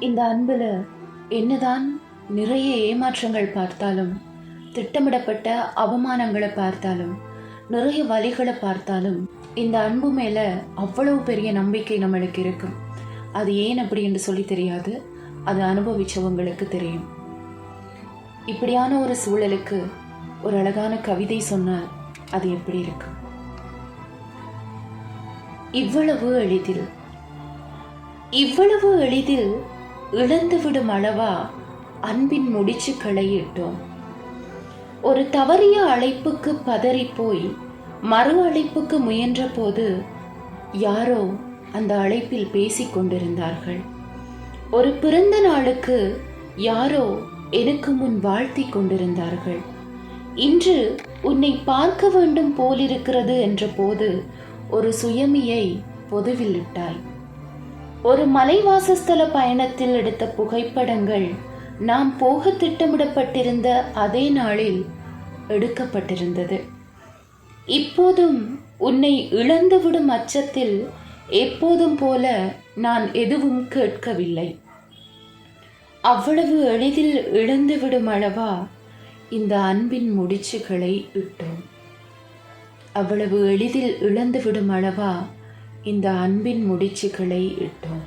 இந்த அன்பில் என்னதான் நிறைய ஏமாற்றங்கள் பார்த்தாலும் திட்டமிடப்பட்ட அவமானங்களை பார்த்தாலும் நிறைய வழிகளை பார்த்தாலும் இந்த அன்பு மேலே அவ்வளவு பெரிய நம்பிக்கை நம்மளுக்கு இருக்கும். அது ஏன் அப்படி என்று சொல்லி தெரியாது. அது அனுபவிச்சவங்களுக்கு தெரியும். இப்படியான ஒரு சூழலுக்கு ஒரு அழகான கவிதை சொன்னால் அது எப்படி இருக்கும்? இவ்வளவு எளிதில் இவ்வளவு எளிதில் இழந்துவிடும் அளவா அன்பின் முடிச்சுக்களை இட்டோம் ஒரு தவறிய அழைப்புக்கு பதறிப்போய் மறு அழைப்புக்கு முயன்றபோது யாரோ அந்த அழைப்பில் பேசிக் கொண்டிருந்தார்கள். ஒரு பிறந்த நாளுக்கு யாரோ எனக்கு முன் வாழ்த்தி கொண்டிருந்தார்கள். இன்று உன்னை பார்க்க வேண்டும் போலிருக்கிறது என்ற போது ஒரு சுயமியை பொதுவில் இட்டாய். ஒரு மலைவாசஸ்தல பயணத்தில் எடுத்த புகைப்படங்கள். நாம் போக திட்டமிடப்பட்டிருந்த அதே நாளில் எடுக்கப்பட்டிருந்தது. இப்போதும் உன்னை இழந்துவிடும் அச்சத்தில் எப்போதும் போல நான் எதுவும் கேட்கவில்லை. அவ்வளவு எளிதில் இழந்துவிடும் அளவா இந்த அன்பின் முடிச்சுகளை இட்டோம். அவ்வளவு எளிதில் இழந்துவிடும் அளவா இந்த அன்பின் முடிச்சுகளை இட்டோம்.